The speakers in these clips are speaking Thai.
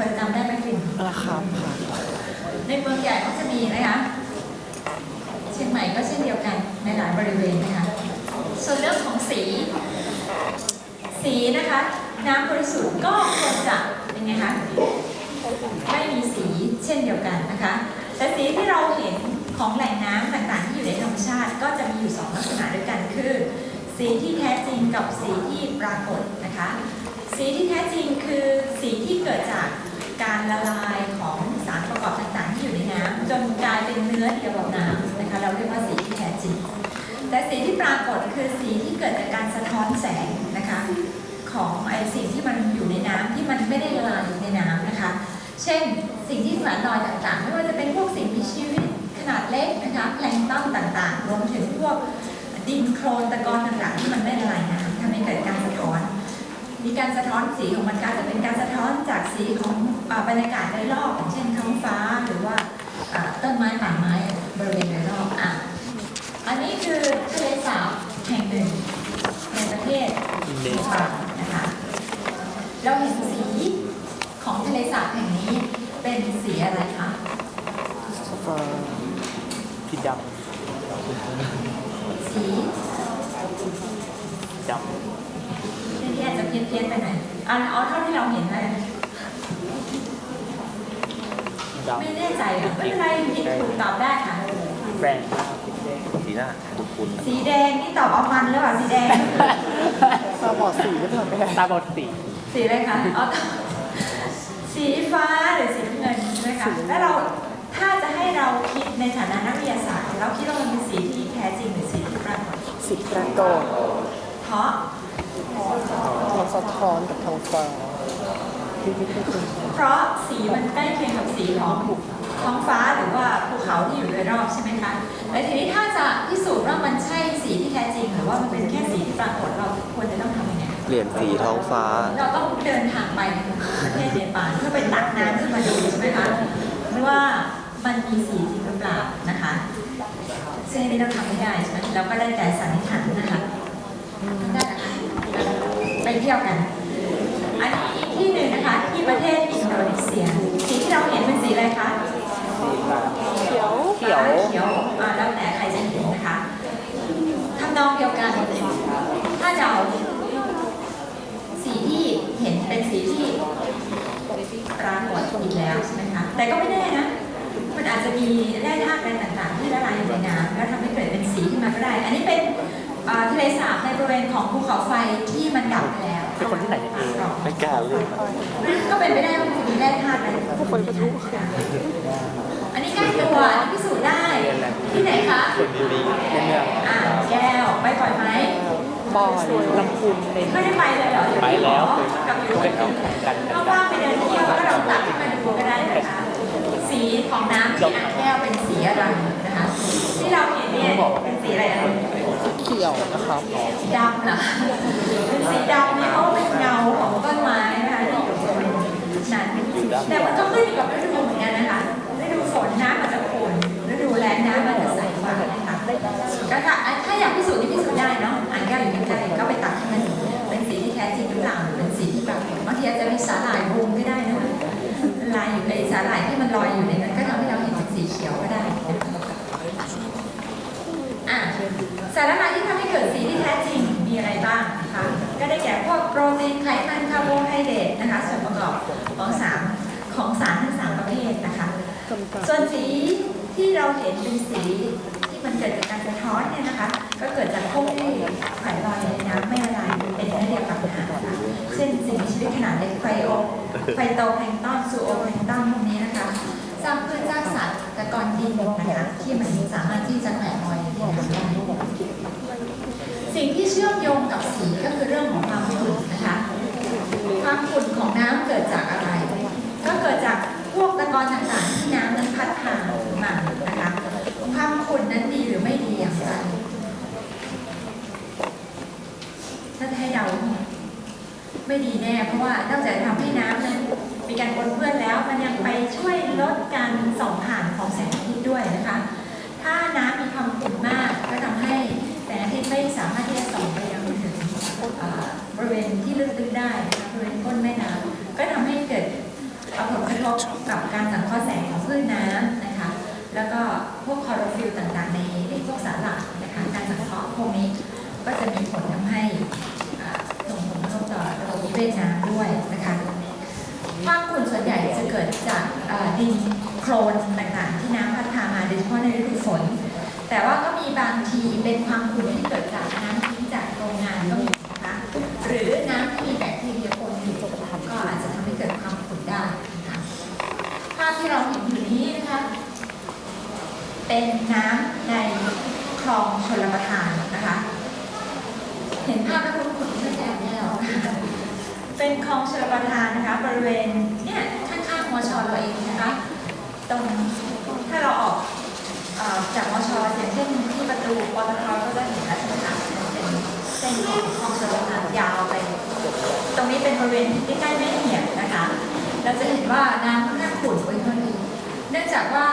พอจะจำได้ไหมกลิ่นนะครับค่ะในเมืองใหญ่ก็จะมีนะคะเชียงใหม่ก็เช่นเดียวกันในหลายบริเวณนะคะส่วนเรื่องของสี สีนะคะ น้ำบริสุทธิ์ก็ควรจะเป็นไงคะไม่มีสีเช่นเดียวกันนะคะแต่สีที่เราเห็นของแหล่งน้ำต่างๆที่อยู่ในธรรมชาติ ก็จะมีอยู่สองลักษณะด้วยกันคือ สีที่แท้จริงกับสีที่ปรากฏนะคะ สีที่แท้จริงคือสีที่เกิดจาก การละลายของสารประกอบต่างๆ ที่อยู่ในน้ำจนกลายเป็นเนื้อเดียวกับน้ำนะคะเราเรียกว่าสีที่แท้จริง แต่สีที่ปรากฏคือสีที่เกิดจากการสะท้อนแสงนะคะของไอสิ่งที่มันอยู่ในน้ำที่มันไม่ได้ละลายอยู่ในน้ำนะคะ เช่นสิ่งที่แฝงลอยต่างๆ ไม่ว่าจะเป็นพวกสิ่งมีชีวิตขนาดเล็กนะคะแพลงก์ต้นต่างๆ รวมถึงพวกดินโคลนตะกอนต่างๆ ที่มันไม่ละลายน้ำทำให้เกิดการสะท้อน มีการสะท้อนสีของมันก็อาจจะเป็นการสะท้อนจากสีของอาบรรยากาศโดยรอบอย่างเช่นท้องฟ้าหรือว่าอ่าต้นไม้ป่าไม้บริเวณโดยรอบอะอันนี้คือทะเลสาบแห่งหนึ่งในประเทศเนปาลนะคะเราเห็นสีของทะเลสาบแห่งนี้เป็นสีอะไรคะฟ้าสีดสีำดที่ อาจจะเพี้ยนเพี้ยนๆไปหน่อยเอาเอาเท่าที่เราเห็นนะำดไม่แน่ใจอะไม่เป็นไรผิดถูกตอบได้ค่ะำแบรนด์สีหน้าคุณสีแดงนี่ตอบเอามันหรือเปล่าสีแดงตาบอดสีหรือเปล่าแม่ตาบอดสีสีอะไรคะเอาตอบสีฟ้าหรือสีน้ำเงินใช่ไหมคะแล้วเราถ้าจะให้เราคิดในฐานะนักวิทยาศาสตร์เราคิดว่ามันเป็นสีที่แท้จริงหรือสีที่ปรากฏสีกระโดดเพราะ มันสะท้อนกับท้องฟ้าที่ที่ที่คุณเพราะสีมันใกล้เคียงกับสีของท้องฟ้าหรือว่าภูเขาที่อยู่โดยรอบใช่ไหมคะแต่ทีนี้ถ้าจะพิสูจน์ว่ามันใช่สีที่แท้จริง หรือว่ามันเป็นแค่สีที่ปรากฏเราควรจะต้องทำยังไงเปลี่ยนสีท้องฟ้า เราต้องเดินทางไปประเทศเนปาลเพื่อไปตักน้ำขึ้นมาดูใช่ไหมคะว่ามันมีสีจริงหรือเปล่านะคะซึ่งอันนี้เราทำไม่ได้ใช่ไหมเราก็ได้แต่สันนิษฐานนะคะ ได้นะคะไปเที่ยวกัน อันนี้อีกที่หนึ่งนะคะที่ประเทศอินโดนีเซียสีที่เราเห็นเป็นสีอะไรคะเขียวเขียวเขียวอ่าแล้วแต่ใครจะเห็นนะคะทำนองเดียวกัน ถ้าเราสีที่เห็นเป็นสีที่ปรากฏอีกแล้วใช่ไหมคะแต่ก็ไม่แน่นะมันอาจจะมีแร่ธาตุอะไรต่างๆ ที่ละลายอยู่ในน้ำแล้วทำให้เกิดเป็นสีขึ้นมาก็ได้ อันนี้เป็นอ่า ทะเลสาบในบริเวณของภูเขาไฟที่มันดับไปแล้วเป็นคนที่ไหนเนี่ยไม่กล้าเล่นก็เป็นไปได้ว่ามันจะมีแร่ธาตุอะไรอันนี้ใกล้ตัวอันนี้พิสูจน์ได้ที่ไหนคะคนนี้มีในเมืองอ่าแก้วไปบ่อยไหมบอยลำพูนเป็นไม่ได้ไปเลยเหรออยู่ไปที่หแล้อวกับอยู่ไปที่เอากันถ้าว่างไปเดินเที่ยวก็ลองตัดขึ้นมาดูก็ได้นะคะสีของน้ำที่อ่างแก้วเป็นสีอะไรนะคะที่เราเห็นเนี่ยเป็นสีอะไรอะ เขียวนะครับสีดำเหรอเป็นสีดำเนี่ยเพราเป็นเงาของต้นไม้นะคะที่อยู่บนนั้นแต่มันก็ขึ้นอยู่กับฤดูเหมือนกันนะคะฤดูฝนน้ำมันจะขุ่นฤดูแล้งน้ำมันจะใสกว่านะคะก็ถ้าถ้าอยากพิสูจน์นี่พิสูจน์ได้เนาะอ่างแก้วอยู่ใกล้ๆก็ไปตัดให้มันเป็นสีที่แท้จริงหรือเปล่าหรือเป็นสีที่ปรากฏบางทีอาจจะมีสาหร่ายบูมก็ได้นะคะลายอยู่ในสาหร่ายที่มันลอยอยู่ในนั้นก็ทำให้เราเห็นเป็นสีเขียวก็ได้อะ สารละลายที่ทำให้เกิดสีที่แท้จริงมีอะไรบ้างนะคะก็ได้แก่พวกโปรตีนไขมันคาร์โบไฮเดรตนะคะส่วนประกอบของสารของสารทั้งสามประเภทนะคะ ส่วนสีที่เราเห็นเป็นสีที่มันเกิดจากการสะท้อนเนี่ยนะคะ ก็เกิดจากพวกที่แขลอยในน้ำไม่ละลายเป็นเนื้อเดียวกับอาหารค่ะเช่นสิ่งมีชีวิตขนาดเล็กไฟโอไฟโตแพลงต้อนซูโอแพลงต้อนพวกนี้นะคะสร้างพืชสร้างสัตว์ตะกอนดินนะคะที่มันสามารถที่จะแขวนลอยในน้ำได้ สิ่งที่เชื่อมโยงกับสีก็คือเรื่องของความขุ่นนะคะ ความขุ่นของน้ำเกิดจากอะไร ก็เกิดจากพวกตะกอนต่างๆที่น้ำนั้นพัดผ่านมานะคะความขุ่นนั้นดีหรือไม่ดีอย่างไรถ้าให้เดาไม่ดีแน่ เพราะว่านอกจากทำให้น้ำนั้นมีการปนเปื้อนแล้วมันยังไปช่วยลดการส่องผ่านของแสงอาทิตย์ด้วยนะคะ ถ้าน้ำมีความขุ่นมากก็ทำ สงอาทิตย์ไม่สามารถที่จะส่องไปยังถึงบริเวณที่ลึกๆได้นะคะบริเวณก้นแม่น้ำก็ทำให้เกิดเอาผลบกับการสังเคราะห์แสงของคลื่นน้ำนะคะ แล้วก็พวกคอโรฟิลต่างๆ ในในพวกสารหลักนะคะการสังเคราะห์พวกนี้ก็จะมีผลทำให้ส่งผลกระทบต่อระบบนิเวศน้ำด้วยนะคะความขุ่นส่วนใหญ่จะเกิดจากดินโคลนต่างๆ ที่น้ำพัดพามาโดยเฉพาะในฤดูฝน แต่ว่าก็มีบางทีเป็นความขุ่นที่เกิดจากน้ำทิ้งจากโรงงานก็มีนะคะหรือน้ำที่มีแบคทีเรียปนอยู่ก็อาจจะทำให้เกิดความขุ่นได้นะคะภาพที่เราเห็นอยู่นี้นะคะเป็นน้ำในคลองชลประทานนะคะ เห็นภาพแล้วคุณคุณไม่แย่แน่หรอเป็นคลองชลประทานนะคะ บริเวณเนี่ยข้างๆมชเราเองนะคะ ตรงถ้าเราออก จากมชอย่างเช่นที่ประตูปตทก็จะเห็นแล้วใช่ไหมคะเป็นเส้นของคลองชลประทานยาวไป ตรงนี้เป็นบริเวณที่ใกล้แม่เหียบนะคะ เราจะเห็นว่าน้ำค่อนข้างขุ่นไว้เท่านี้เนื่องจากว่า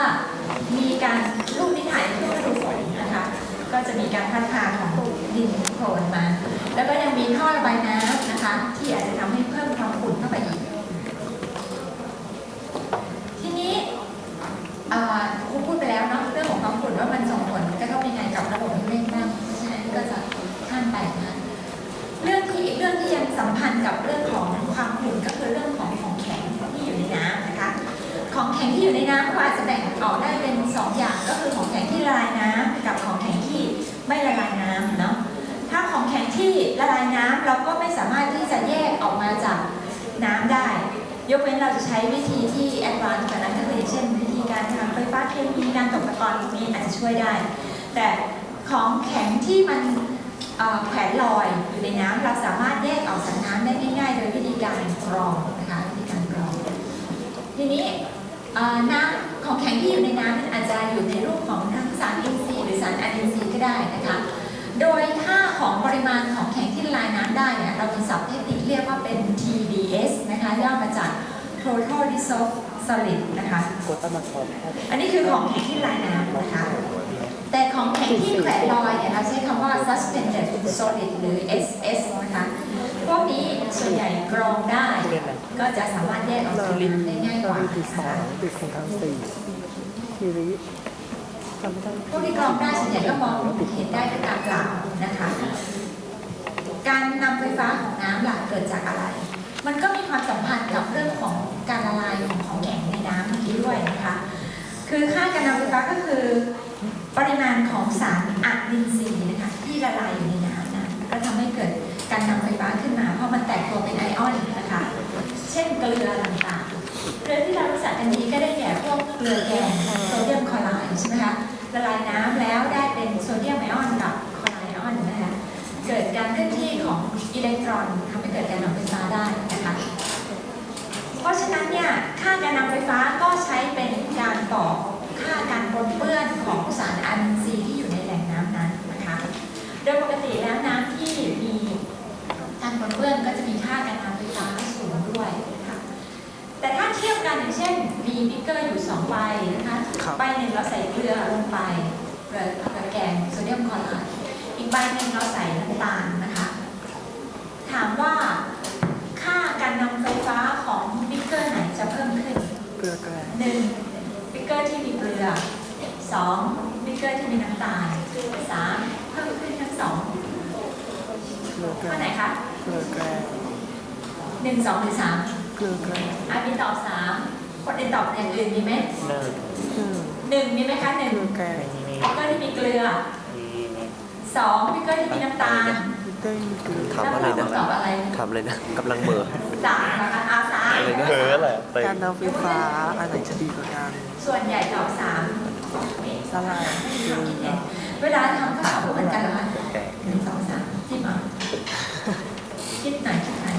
มีการลูกนิถ่ายช่วงฤดูฝนนะคะ ก็จะมีการพัดพาของดินโคลนมา แล้วก็ยังมีท่อระบายน้ำนะคะ ที่อาจจะทำให้เพิ่มความขุ่นเข้าไปอีก ทีนี้ สัมพันธ์กับเรื่องของความขุ่นก็คือเรื่องของของแข็งที่อยู่ในน้ำนะคะ ของแข็งที่อยู่ในน้ำก็อาจจะแบ่งออกได้เป็นสองอย่างก็คือของแข็งที่ละลายน้ำกับของแข็งที่ไม่ละลายน้ำเนาะถ้าของแข็งที่ละลายน้ำเราก็ไม่สามารถที่จะแยกออกมาจากน้ำได้ ยกเว้นเราจะใช้วิธีที่แอดวานซ์กว่านั้นก็คืออย่างเช่น วิธีการทำไฟฟ้าเคมีการตกตะกอนพวกนี้อาจจะช่วยได้ แต่ของแข็งที่มัน แขวนลอยอยู่ในน้ำเราสามารถแยกออกจากน้ำได้ง่ายๆ โดยวิธีการกรองนะคะวิธีการกรอง ทีนี้น้ำของแข็งที่อยู่ในน้ำมันอาจจะอยู่ในรูปของทั้งสารอินทรีย์หรือสารอะมินทรีย์ก็ได้นะคะ โดยค่าของปริมาณของแข็งที่ละลายน้ำได้เนี่ยเรามีศัพท์เทคนิคเรียกว่าเป็น TDS นะคะย่อมาจาก Total Dissolved Solid นะคะอันนี้คือของแข็งที่ละลายน้ำ แของแข็งที่แขวนลอยเนี่ยเราใช้คำว่า suspended solid หรือ SS นะคะพวกนี้ส่วนใหญ่กรองได้ ก็จะสามารถแยกออกจากลินน้ำได้ง่ายกว่าลินปีสนะคะงปีของทางสี่ทีริจำไม่ได้พวกที่กรองได้ส่วนใหญ่ก็มองเห็นได้ด้วยตาเปล่านะคะ การนำไฟฟ้าของน้ำหลักเกิดจากอะไร มันก็มีความสัมพันธ์กับเรื่องของการละลายของของแข็งในน้ำเมื่อกี้ด้วยนะคะ คือค่าการนำไฟฟ้าก็คือ ปริมาณของสารอะมินทรีนะคะที่ละลายอยู่ในน้ำนะก็ทำให้เกิดการนำไฟฟ้าขึ้นมา เพราะมันแตกตัวเป็นไอออนนะคะ เช่นเกลือต่างๆเกลือที่เรารู้จักกันดีก็ได้แก่พวกเกลือแกงโซเดียมคลอไรด์ใช่ไหมคะละลายน้ำแล้วได้เป็นโซเดียมไอออนกับคลอไรด์ไอออนนะคะเกิดการเคลื่อนที่ของอิเล็กตรอนทำให้เกิดการนำไฟฟ้าได้นะคะเพราะฉะนั้นเนี่ยค่าการนำไฟฟ้าก็ใช้เป็นการบอกค่า การปนเปื้อนของสารอะมินทรีย์ที่อยู่ในแหล่งน้ำนั้นนะคะ โดยปกติแล้วน้ำที่มีการปนเปื้อนก็จะมีค่าการนำไฟฟ้าสูงด้วยนะคะแต่ถ้าเทียบกันอย่างเช่น มีบิ๊กเกอร์อยู่สองใบนะคะใบหนึ่งเราใส่เกลือลงไปเกลือเกลือแกงโซเดียมคลอไรด์อีกใบหนึ่งเราใส่น้ำตาลนะคะ ถามว่าค่าการนำไฟฟ้าของบิ๊กเกอร์ไหนจะเพิ่มขึ้นเกลือแกลหนึ่งบิ๊ก เกอร์ที่มีเกลือสองบิ๊กเกอร์ที่มีน้ำตาลสามเพิ่มขึ้นทั้งสองเกลือแกลข้อไหนคะเกลือแกลหนึ่งสองหรือสามเกลือแกลอามีตอบสามคนอื่นตอบอย่างอื่นมีไหมเนิร์อืมหนึ่งมีไหมคะหนึ่งเกลือแกลบิ๊กเกอร์ที่มีเกลือสองบิ๊กเกอร์ที่มีน้ำตาลได้เกลือถามอะไรแล้วนะคุณตอบอะไรถามเลยนะกำลังเหม่อสามนะคะอาสามอะไรนะเอออะไรเต็การนำไฟฟ้าอะไรจะดีกว่ากัน ส่วนใหญ่ตอบสามสลายเกลือเวลาทำก็ตอบเหมือนกันเหรอคะแกงหนึ่งสองสามที่มาคิดหน่อยคิดหน่อย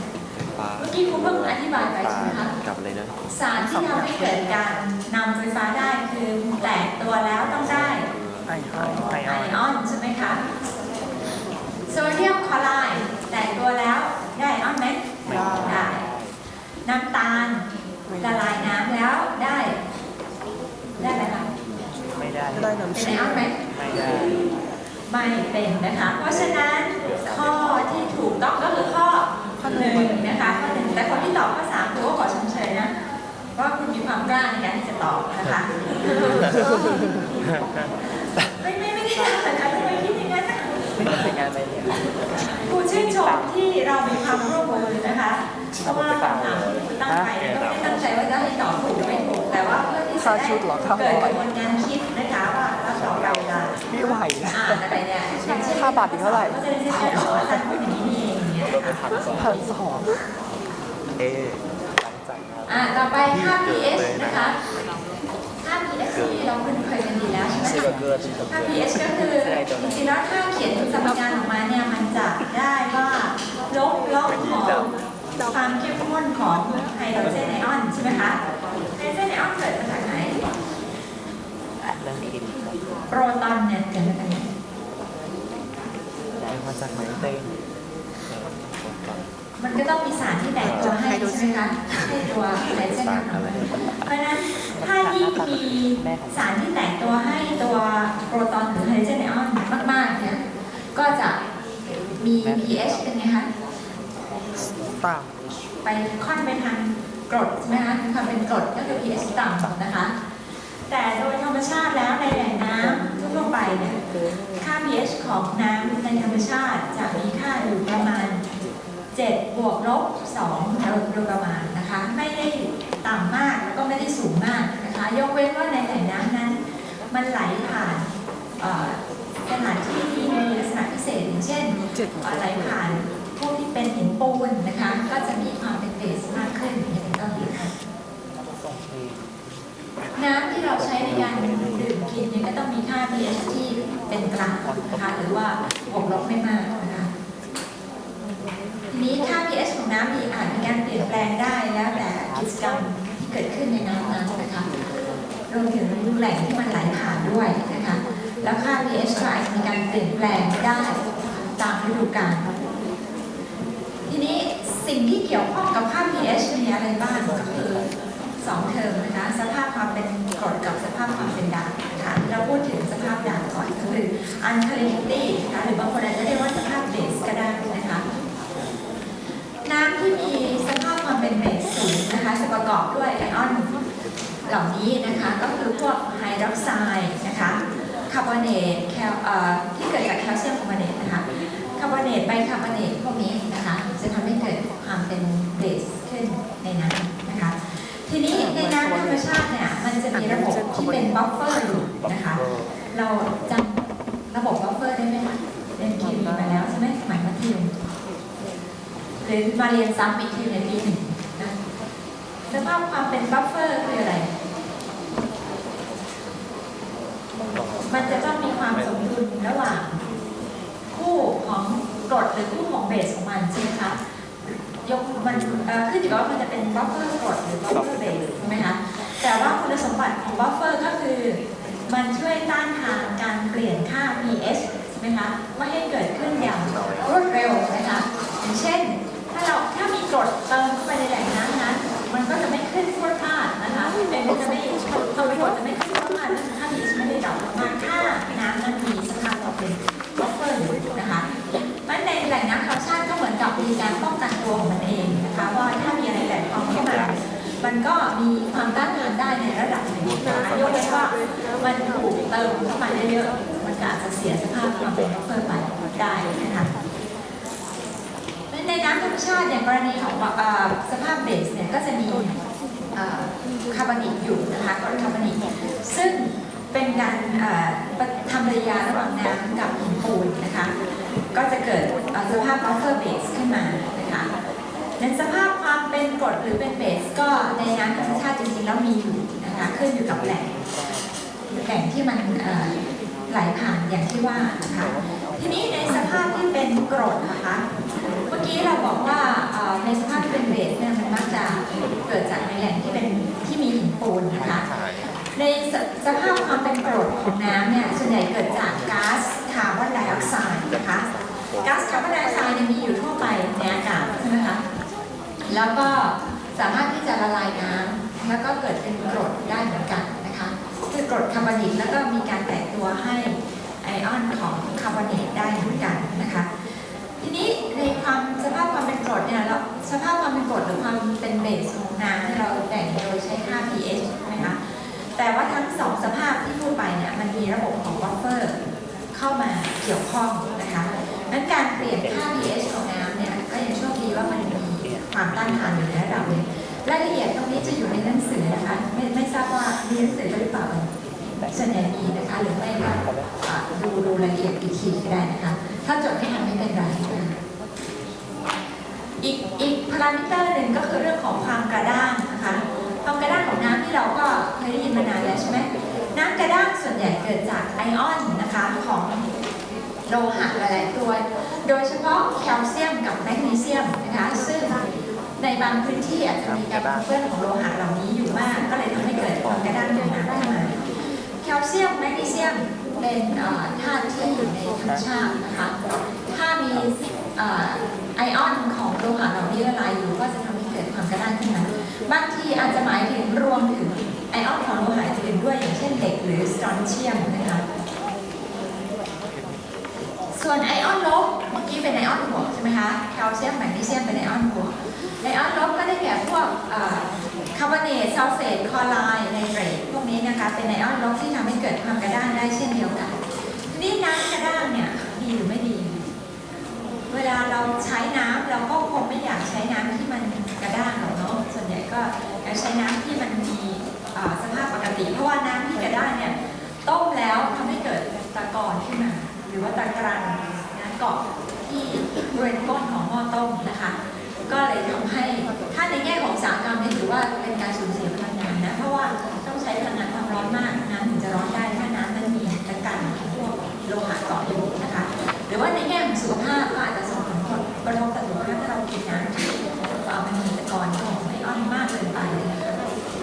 ปลาเมื่อกี้ครูเพิ่งอธิบายไปปลาใช่ไหมคะกับอะไรนะสารที่ทำให้เกิดการนำไฟฟ้าได้คือแตกตัวแล้วต้องได้ไอออนไอไอออนออนใช่ไหมคะโซเดียมคลอไรด์แตกตัวแล้วได้ไอออนไหมได้น้ำตาลละลายน้ำแล้วได้ ได้ไหมคะ ได้ก็ได้เป็นน้ำไอเชื่อไหมไม่ได้ไม่เป็นนะคะ เพราะฉะนั้นข้อที่ถูกต้องก็คือข้อหนึ่งนะคะข้อหนึ่งแต่คนที่ตอบข้อสามถือว่าขอชมเชยนะว่าคุณมีความกล้าในการที่จะตอบนะคะไม่ไม่ไม่ได้ยากนะคะทำไมคิดอย่างนั้นนะคะเป็นงานไปเนี่ยครูชื่นชมที่เรามีความร่วมมือนะคะเพราะว่าคำถามที่ครูตั้งไปก็ไม่ได้ตั้งใจว่าจะให้ตอบถูกหรือไม่ถูกแต่ว่าเพื่อที่จะได้เกิดกระบวนการคิด ได้ไม่ไหวนะอ่านอะไรเนี่ยอย่างเช่นค่าบัตรอีกเท่าไหร่ก็จะได้ใช้ว่าอาจารย์พูดอย่างนี้นี่เองอย่างเงี้ยนะคะพันสองเอ๊ะอ่าต่อไปค่า pH นะคะค่า pH ที่เราคุ้นเคยกันดีแล้วใช่ไหมชื่อคะเกิร์ค่า pH ก็คือจริงๆแล้วถ้าเขียนสมการออกมาเนี่ยมันจะได้ว่าลบล็อกของความเข้มข้นของไฮโดรเจนไอออนใช่ไหมคะไฮโดรเจนไอออนเกิดมาจากไหนเรื่องกิน โปรตอนเนี่ยเกิดมาจากไหนได้มาจากไหนเต้งมันก็ต้องมีสารที่แตกตัวให้ใช่ไหมคะให้ตัวไฮโดรเจนไออนเพราะนั้นถ้ายิ่งมีสารที่แตกตัวให้ตัวโปรตอนหรือไฮโดรเจนไอออนมากๆเนี่ยก็จะมี pH เป็นไงคะต่างไปค่อนไปทางกรดใช่ไหมคะความเป็นกรดก็คือ pH ต่ำนะคะ แต่โดยธรรมชาติแล้วในแหล่งน้ำทั่วไปเนี่ยค่า pH ของน้ำในธรรมชาติจะมีค่าอยู่ประมาณ 7 บวกลบ2โดยประมาณนะคะ ไม่ได้ต่ำมากแล้วก็ไม่ได้สูงมากนะคะ ยกเว้นว่าในแหล่งน้ำนั้น มันไหลผ่านสถานที่ที่มีลักษณะพิเศษอย่างเช่นไหลผ่านพวกที่เป็นหินปูนนะคะ ก็จะมีความเป็นเบสมากขึ้นอย่างนี้เป็นต้นนะคะส่งที น้ำที่เราใช้ในการดื่มกินเนี่ยก็ต้องมีค่า pH ที่เป็นกลางนะคะหรือว่าบวกลบไม่มากนะคะทีนี้ค่า pH ของน้ำมีอาจมีการเปลี่ยนแปลงได้แล้วแต่กิจกรรมที่เกิดขึ้นในน้ำนั้นนะคะรวมถึงแหล่งที่มันไหลผ่านด้วยนะคะแล้วค่า pH ก็อาจะมีการเปลี่ยนแปลงได้ตามฤดูกาลทีนี้สิ่งที่เกี่ยวข้องกับค่า pH เรียนซ้ำอีกทีในปีหนึ่งนะสภาพความเป็นบัฟเฟอร์คืออะไร มันจะต้องมีความสมดุลระหว่างคู่ของกรดหรือคู่ของเบสของมันใช่ไหมคะยกมันขึ้นอยู่กับว่ามันจะเป็นบัฟเฟอร์กรดหรือบัฟเฟอร์เบสใช่ไหมคะแต่ว่าคุณสมบัติของบัฟเฟอร์ก็คือมันช่วยต้านทานการเปลี่ยนค่า pH ใช่ไหมคะไม่ให้เกิดขึ้นอย่างรวดเร็วนะคะอย่างเช่น กรดเติมเข้าไปในแหล่งน้ำนั้น มันก็จะไม่ขึ้นพรวดพลาดนะคะเป็นมันจะไม่ตัวกรดจะไม่ขึ้นพรวดพลาดนั่นคือค่า pH ไม่ได้ดรอปลงมากถ้าน้ำนั้นมีสภาพความเป็นบัฟเฟอร์อยู่นะคะมันในแหล่งน้ำธรรมชาติก็เหมือนกับมีการป้องกันตัวของมันเองนะคะว่าถ้ามีอะไรแหลกความเข้ามามันก็มีความต้านทานได้ในระดับหนึ่งนะคะยกเว้นว่ามันถูกเติมเข้ามาเยอะๆมันก็อาจจะเสียสภาพความเป็นบัฟเฟอร์ไปได้นะคะ นน้ำธรรมชาติอย่างกรณีของสภาพเบสเนี่ยก็จะมีคาร์บอนิกอยู่นะคะกรดคาร์บอนิกซึ่งเป็นการทำปฏิกิริยาระหว่างน้ำกับหินปูนนะคะก็จะเกิดสภาพบัฟเฟอร์เบสขึ้นมานะคะในสภาพความเป็นกรดหรือเป็นเบสก็ในน้ำธรรมชาติจริงๆแล้วมีอยู่นะคะขึ้นอยู่กับแหล่งแหล่งที่มันไหลผ่านอย่างที่ว่านะคะทีนี้ในสภาพที่เป็นกรดนะคะ กี้เราบอกว่าเอ่อในสภาพที่เป็นเบสเนี่ยมันมักจะเกิดจากในแหล่งที่เป็นที่มีหินปูนนะคะ ในสสภาพความเป็นกรดของน้ำเนี่ยส่วนใหญ่เกิดจากก๊าซคาร์บอนไดออกไซด์นะคะก๊าซคาร์บอนไดออกไซด์เนี่ยมีอยู่ทั่วไปในอากาศใช่ไหมคะแล้วก็สามารถที่จะละลายน้ำแล้วก็เกิดเป็นกรดได้เหมือนกันนะคะคือกรดคาร์บอนิกแล้วก็มีการแตกตัวให้ไอออนของคาร์บอเนตได้เหมือนกันนะคะ ทีนี้ในความสภาพความเป็นกรดเนี่ยเราสภาพความเป็นกรดหรือความเป็นเบสของน้ำเนี่เราแบ่งโดยใช้ค่า pH นะคะแต่ว่าทั้งสองสภาพที่พูดไปเนี่ยมันมีระบบของบัฟเฟอร์เข้ามาเกี่ยวข้องนะคะนั้นการเปลี่ยนค่า pH ของน้ำเนี่ยก็ยังโชคดีว่ามันมีความต้านทานอยู่ในระดับหนึงรายละเอียดตรงนี้จะอยู่ในหนังสือนะคะไม่ไม่ทราบว่ามีหนังสือหรือเปล่าส่วนใหญ่มีนะคะหรือไม่ก็อ่าดูดูรายละเอียดอีกทีก็ได้นะคะ ถ้าจดไม่ทันไม่เป็นไรอีกอีกพารามิเตอร์หนึ่งก็คือเรื่องของความกระด้างนะคะความกระด้างของน้ำที่เราก็เคยได้ยินมานานแล้วใช่ไหมน้ำกระด้างส่วนใหญ่เกิดจากไอออนนะคะของโลหะหลายๆตัว โดยเฉพาะแคลเซียมกับแมกนีเซียมนะคะ ซึ่งในบางพื้นที่อาจจะมีการเปื้อนของโลหะเหล่านี้อยู่มาก ก็เลยทำให้เกิดความกระด้างของน้ำขึ้นมาแคลเซียมแมกนีเซียม เป็นธาตุที่อยู่ในธรรมชาตินะคะ ถ้ามีอไอออนของโลหะเหล่านี้ละลายอยู่ก็จะทำให้เกิดความกระด้างขึ้นมาบางทีอาจจะหมายถึงรวมถึงไอออนของโลหะอื่นด้วยอย่างเช่นเหล็กหรือสตรอนเชียมนะคะส่วนไอออนลบเมื่อกี้เป็นไอออนบวกใช่ไหมคะแคลเซียมแมกนีเซียมเป็นไอออนบวกไอออนลบก็ได้แก่พวก คาร์บอเนตซัลเฟตคลอไรด์ไนเตรตพวกนี้นะคะเป็นไอออนลบที่ทำให้เกิดความกระด้างได้เช่นเดียวกันทีนี้น้ำกระด้างเนี่ยดีหรือไม่ดี เวลาเราใช้น้ำเราก็คงไม่อยากใช้น้ำที่มันกระด้างหรอกเนาะส่วนใหญ่ก็อยากใช้น้ำที่มันมีสภาพปกติ เพราะว่าน้ำที่กระด้างเนี่ยต้มแล้วทำให้เกิดตะกอนขึ้นมา หรือว่าตะกรันนะเกาะที่บริเวณก้นของหม้อต้มนะคะ ก็เลยทำให้ถ้าในแง่ของอุตสาหกรรมเนี่ยถือว่าเป็นการสูญเสียพลังงานนะ เพราะว่าต้องใช้พลังงานความร้อนมากน้ำถึงจะร้อนได้ถ้าน้ำนั้นมีตะกันพวกโลหะเกาะอยู่นะคะ หรือว่าในแง่ของสุขภาพก็อาจจะส่งผลกระทบต่อสุขภาพถ้าเรากินน้ำที่มันมีตะกอนของไอออนมากเกินไปนะคะ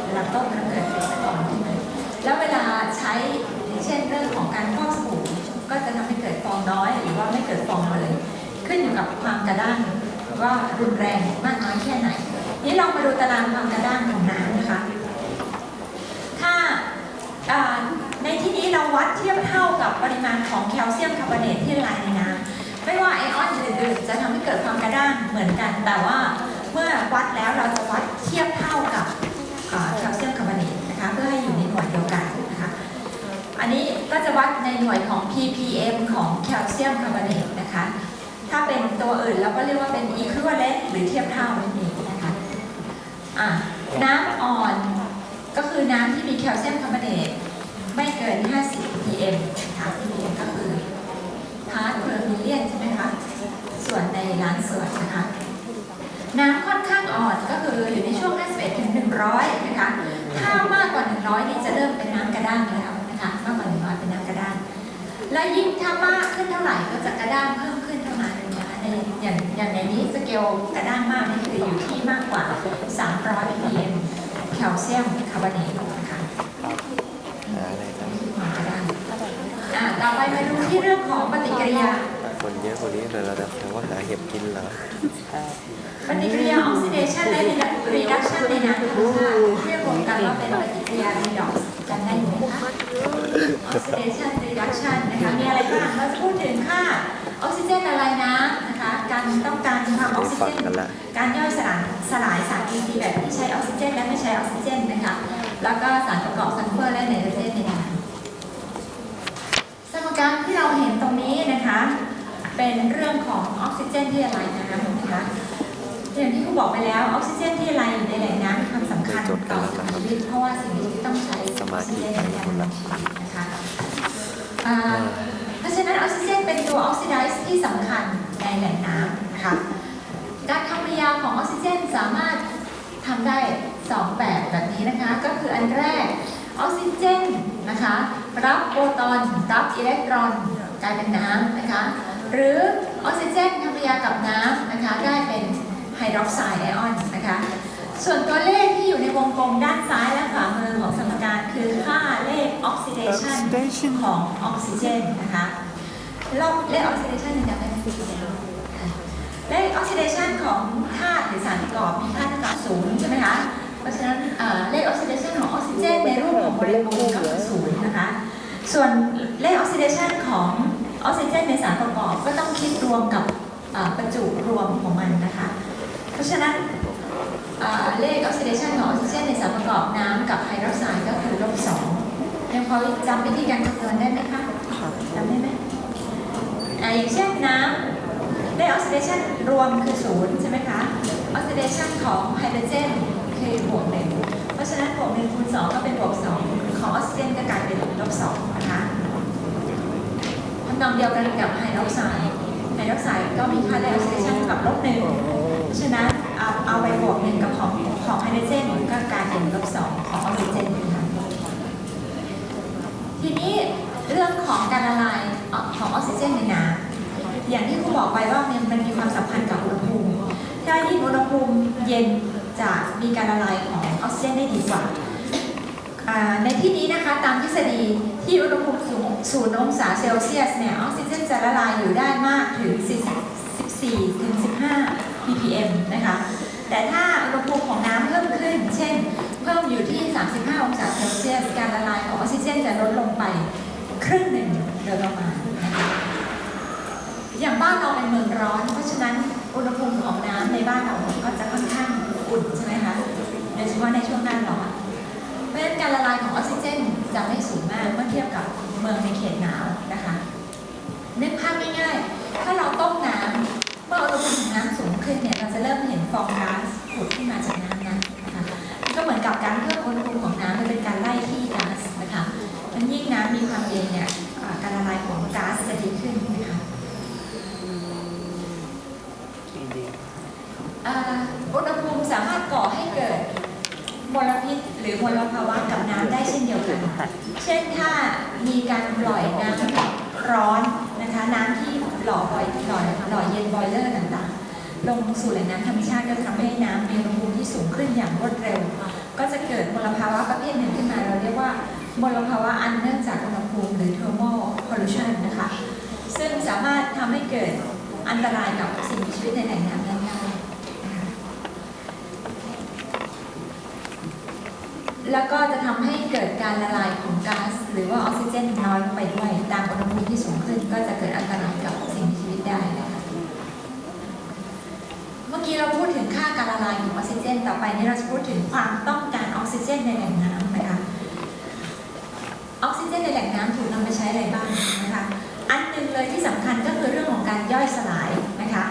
เวลาต้มมันเกิดเป็นตะกอนขึ้นมาแล้วเวลาใช้เช่นเรื่องของการฟอกสบู่ก็จะทำให้เกิดฟองน้อย หรือว่าไม่เกิดฟองเลย ขึ้นอยู่กับความกระด้าง ว่ารุนแรงมากน้อยแค่ไหน นี่เรามาดูตารางความกระด้างของน้ำนะคะ ถ้าในที่นี้เราวัดเทียบเท่ากับปริมาณของแคลเซียมคาร์บอเนตที่ละลายในน้ำไม่ว่าไอออนอื่นๆจะทำให้เกิดความกระด้างเหมือนกัน แต่ว่าเมื่อวัดแล้วเราจะวัดเทียบเท่ากับแคลเซียมคาร์บอเนตนะคะเพื่อให้อยู่ในหน่วยเดียวกันนะคะอันนี้ก็จะวัดในหน่วยของ ppm ของแคลเซียมคาร์บอเนตนะคะ ถ้าเป็นตัวอื่นเราก็เรียกว่าเป็น equivalent หรือเทียบเท่านั่นเองนะคะอะน้ำอ่อนก็คือน้ำที่มีแคลเซียมคาร์บอเนตไม่เกิน 50 ppm นะคะ ppm ก็คือ part per million ใช่ไหมคะ ส่วนในล้านส่วนนะคะ น้ำค่อนข้างอ่อนก็คืออยู่ในช่วง 51 ถึง 100 นะคะ ถ้ามากกว่า 100 นี่จะเริ่มเป็นน้ำกระด้างแล้วนะคะ มากกว่า 100 เป็นน้ำกระด้าง และยิ่งถ้ามากขึ้นเท่าไหร่ก็จะกระด้างเพิ่ม อย่างอย่างในนี้สเกลกระด้างมากนี่คืออยู่ที่มากกว่า 300 ppm แคลเซียมคาร์บอเนตนะคะหาอะไรกันนี่คือความกระด้างอ่าต่อไปมาดูที่เรื่องของปฏิกิริยา คนเยอะกว่านี้เลยเราจะแปลว่าหาเห็บกินเหรอปฏิกิริยาออกซิเดชันและรีดักชันในน้ำธรรมชาติเรียกรวมกันว่าเป็นปฏิกิริยารีดอกซ์จำได้ไหมคะออกซิเดชันรีดักชันนะคะมีอะไรบ้างเราจะพูดถึงค่า ออกซิเจนละลายน้ำนะคะ การต้องการความออกซิเจฟังนกันละการย่อยสลายสลายสารอินทรีย์แบบที่ใช้ออกซิเจน และไม่ใช้ออกซิเจนนะคะ แล้วก็สารประกอบซัลเฟอร์และไนโตรเจนในน้ำสมการที่เราเห็นตรงนี้นะคะ เป็นเรื่องของออกซิเจนที่ละลายน้ำนะคะอย่างที่ครูบอกไปแล้วออกซิเจนที่ละลายอยู่ในแหล่งน้ำมีความสำคัญต่อสิ่งมีชีวิตเพราะว่าสิ่งมีชีวิตต้องใช้ออกซิเจนในการดำรงชีวิตนะคะอ่าเพราะฉะนั้นออกซิเจนเป็นตัวออกซิไดซ์ที่สำคัญในแหล่งน้ำนะคะการทำปฏิกิริยาของออกซิเจนสามารถทำได้ 2 แบบแบบนี้นะคะ ก็คืออันแรกออกซิเจนนะคะรับโปรตอนรับอิเล็กตรอนกลายเป็นน้ำนะคะหรือออกซิเจนทำปฏิกิริยากับน้ำนะคะได้เป็นไฮดรอกไซด์ไอออนนะคะ ส่วนตัวเลขที่อยู่ในวงกลมด้านซ้ายและขวามือของสมการคือค่าเลขออกซิเดชัน Oxidation ของออกซิเจนนะคะเลขเลขออกซิเดชันเนี่ยจะเป็นสีแดงเลขออกซิเดชันของธาตุหรือสารประกอบมีค่าเท่ากับศูนย์ใช่ไหมคะ เพราะฉะนั้นเอ่อเลขออกซิเดชันของออกซิเจนในรูปของโมเลกุลก็คือศูนย์นะคะ ส่วนเลขออกซิเดชันของออกซิเจนในสารประกอบก็ต้องคิดรวมกับเอ่อประจุรวมของมันนะคะ เพราะฉะนั้น เลขออกซิเดชันของออกซิเจนในสารประกอบน้ำกับไฮดรอกไซด์ก็คือลบสองอจำวิธีการคำนวณได้ไหมคะค่ะจำได้ไหมออย่างเช่นน้ำได้ออกซิเดชันรวมคือศูนย์ใช่ไหมคะ ออกซิเดชันของไฮโดรเจนคือบวกหนึ่งเพราะฉะนั้นบวกหนึ่งคูณสองก็เป็นบวกสองของออกซิเจนก็กลายเป็นลบสองนะคะทำนองเดียวกันกับไฮดรอกไซด์ไฮดรอกไซด์ก็มีค่าได้ออกซิเดชันกับลบหนึ่งเพราะฉะนั้นเอาเอาไปบวกหนึ่งกับของของไฮโดรเจนก็กลายเป็นลบสองของออกซิเจนนะคะทีนี้เรื่องของ การละลายของออกซิเจนในน้ำอย่างที่ครูบอกไปว่ามันมันมีความสัมพันธ์กับอุณหภูมิ ถ้ายิ่งอุณหภูมิเย็นจะมีการละลายของออกซิเจนได้ดีกว่าอ่า ในที่นี้นะคะตามทฤษฎีที่อุณหภูมิสูงศูนย์องศาเซลเซียสเนี่ยออกซิเจนจะละลายอยู่ได้มากถึง 14ถึง15 ppm นะคะ แต่ถ้าอุณหภูมิของน้ำเพิ่มขึ้น เช่น เพิ่มอยู่ที่ 35 องศาเซลเซียส การละลายของออกซิเจนจะลดลงไปครึ่งหนึ่ง โดยประมาณนะคะอย่างบ้านเราเป็นเมืองร้อน เพราะฉะนั้นอุณหภูมิของน้ำในบ้านเราก็จะค่อน มลภาวะอันเนื่องจากอุณหภูมิหรือ thermal pollution นะคะ ซึ่งสามารถทำให้เกิดอันตรายกับสิ่งมีชีวิตในแหล่งน้ำได้แล้วก็จะทำให้เกิดการละลายของก๊าซหรือว่าออกซิเจนน้อยลงไปด้วย ตามอุณหภูมิที่สูงขึ้น ก็จะเกิดอันตรายกับสิ่งมีชีวิตได้นะคะเมื่อกี้เราพูดถึงค่าการละลายของออกซิเจน ต่อไปนี้เราจะพูดถึงความต้องการออกซิเจนในแหล่งน้ำนะคะ ออกซิเจนในแหล่งน้ำถูกนำไปใช้อะไรบ้างนะคะ อันหนึ่งเลยที่สำคัญก็คือเรื่องของการย่อยสลายนะคะ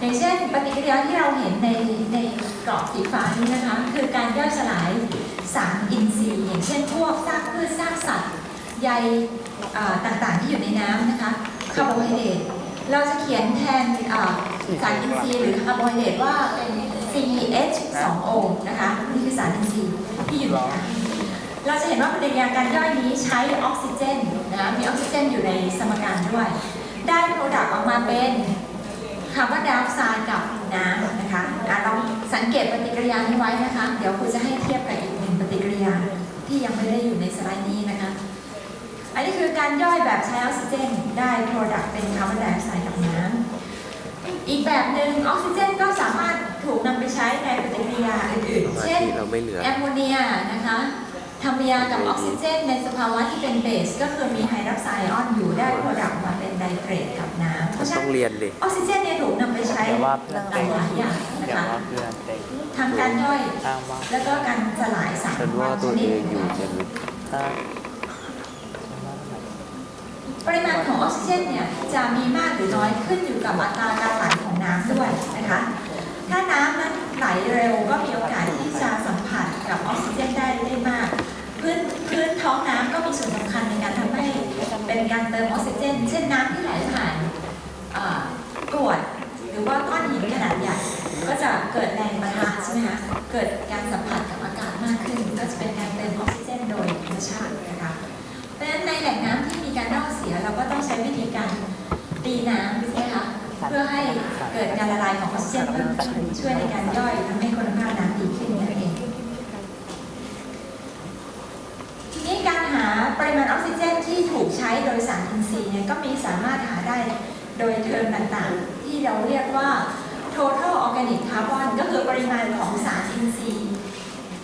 อย่างเช่นปฏิกิริยาที่เราเห็นในในกรอบสีฟ้านี้นะคะ คือการย่อยสลายสารอินทรีย์อย่างเช่นพวกซากพืชซากสัตว์ใยต่างๆที่อยู่ในน้ำนะคะคาร์โบไฮเดรตเราจะเขียนแทนสารอินทรีย์หรือคาร์โบไฮเดรตว่าเป็น CH2O นะคะนี่คือสารอินทรีย์ที่อยู่ในน้ำ เราจะเห็นว่าปฏิกิริยาการย่อยนี้ใช้ออกซิเจนนะมีออกซิเจนอยู่ในสมการด้วย ได้โปรดักต์ออกมาเป็นคาร์บอนไดออกไซด์กับน้ำนะคะอะลองสังเกตปฏิกิริยานี้ไว้นะคะ เดี๋ยวครูจะให้เทียบกับอีกหนึ่งปฏิกิริยาที่ยังไม่ได้อยู่ในสไลด์นี้นะคะ อันนี้คือการย่อยแบบใช้ออกซิเจนได้โปรดักต์เป็นคาร์บอนไดออกไซด์กับน้ำอีกแบบหนึ่งออกซิเจนก็สามารถถูกนำไปใช้ในปฏิกิริยาอื่นมาๆเช่นที่เราไม่เหลือแอมโมเนียนะคะ ทำปฏิกิริยากับออกซิเจนในสภาวะที่เป็นเบส ก็คือมีไฮดรอกไซด์ไอออนอยู่ได้โปรดักต์มาเป็นไดเตรตกับน้ำเพมันราะฉะต้นั้อนงเรียนดิออกซิเจนเนี่ยถูกนำไปใช้เดี๋ยวว่าเพื่อนหเต็งลายๆอย่างนะเดี๋ยวคะว่าเพื่อนเต็งทั้งการย่อยอ้างว่าแล้วก็การสลายสารฉันว่าตัวเองอยู่จะลึกถ้าปริมาณของออกซิเจนเนี่ยจะมีมากหรือน้อยขึ้นอยู่กับอัตราการไหลของน้ำด้วยนะคะถ้าน้ำนั้นไหลเร็วก็มีโอกาสที่จะสัมผัสกับออกซิเจนได้ได้มากพื้นพื้น ท้องน้ำก็มีส่วนสำคัญในการทำให้เป็นการเติมออกซิเจน เช่นน้ำที่ไหลผ่านกรวดหรือว่าก้อนหินขนาดใหญ่ก็จะเกิดแรงประทะใช่ไหมคะเกิดการสัมผัสกับอากาศมากขึ้น ก็จะเป็นการเติมออกซิเจนโดยธรรมชาตินะคะเพราะฉะนั้นในแหล่งน้ำที่มีการเน่าเสียเราก็ต้องใช้วิธีการตีน้ำใช่ไหมคะเพื่อให้เกิดการละลายของออกซิเจนเพิ่มช่วยในการย่อยทำให้คุณภาพน้ำดีขึ้นนั่นเอง ทีนี้การหาปริมาณออกซิเจนที่ถูกใช้โดยสารอินทรีย์เนี่ยก็มีสามารถหาได้โดยเทอมต่างๆ ที่เราเรียกว่า total organic carbon ก็คือปริมาณของสารอินทรีย์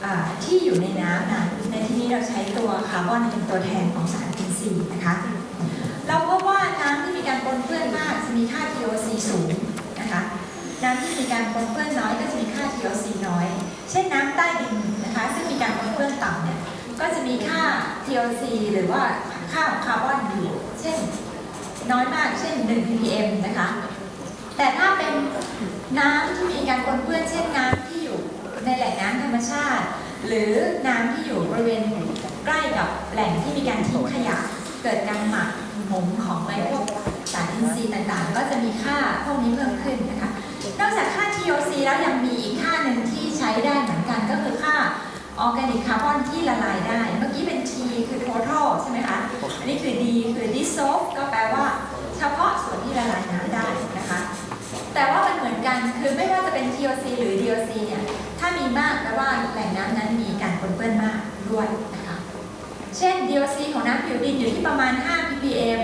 อ่าที่อยู่ในน้ำนั้นในที่นี้เราใช้ตัวคาร์บอนเป็นตัวแทนของสารอินทรีย์นะคะเราพบว่าน้ำที่มีการปนเปื้อนมากจะมีค่า TOC สูงนะคะน้ำที่มีการปนเปื้อนน้อยก็จะมีค่า TOC น้อย เช่นน้ำใต้ดินนะคะซึ่งมีการปนเปื้อนต่ำเนี่ยก็จะมีค่า TLC หรือว่าค่าของคาร์บอนอยู่ เช่นน้อยมากเช่น 1 ppm นะคะ แต่ถ้าเป็นน้ำที่มีการปนเปื้อนเช่นน้ำที่อยู่ในแหล่งน้ำธรรมชาติ หรือน้ำที่อยู่บริเวณใกล้กับแหล่งที่มีการทิ้งขยะ เกิดการหมักหมมของไอพวกสารอินทรีย์ต่างๆ ก็จะมีค่าพวกนี้เพิ่มขึ้นนะคะ นอกจากค่า TOC แล้วยังมีอีกค่าหนึ่งที่ใช้ได้เหมือนกันก็คือค่า ออร์แกนิกคาร์บอนที่ละลายได้ เมื่อกี้เป็น T คือ total ใช่ไหมคะ อันนี้คือ D คือ dissolve ก็แปลว่า เฉพาะส่วนที่ละลายน้ำได้นะคะ แต่ว่ามันเหมือนกันคือไม่ว่าจะเป็น TOC หรือ DOC เนี่ย ถ้ามีมากแปลว่าแหล่งน้ำนั้นมีการปนเปื้อนมากด้วยนะคะ เช่น DOC ของน้ำผิวดินอยู่ที่ประมาณ 5 ppm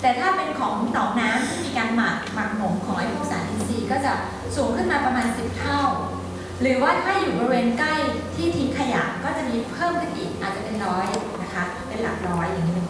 แต่ถ้าเป็นของหนองน้ำที่มีการหมักหมักหมมของไอ้พวกสารอินทรีย์ก็จะสูงขึ้นมาประมาณ 10 เท่า หรือว่าถ้าอยู่บริเวณใกล้ที่ทิ้งขยะก็จะมีเพิ่มขึ้นอีกอาจจะเป็นร้อยนะคะ เป็นหลักร้อยอย่างนี้เป็น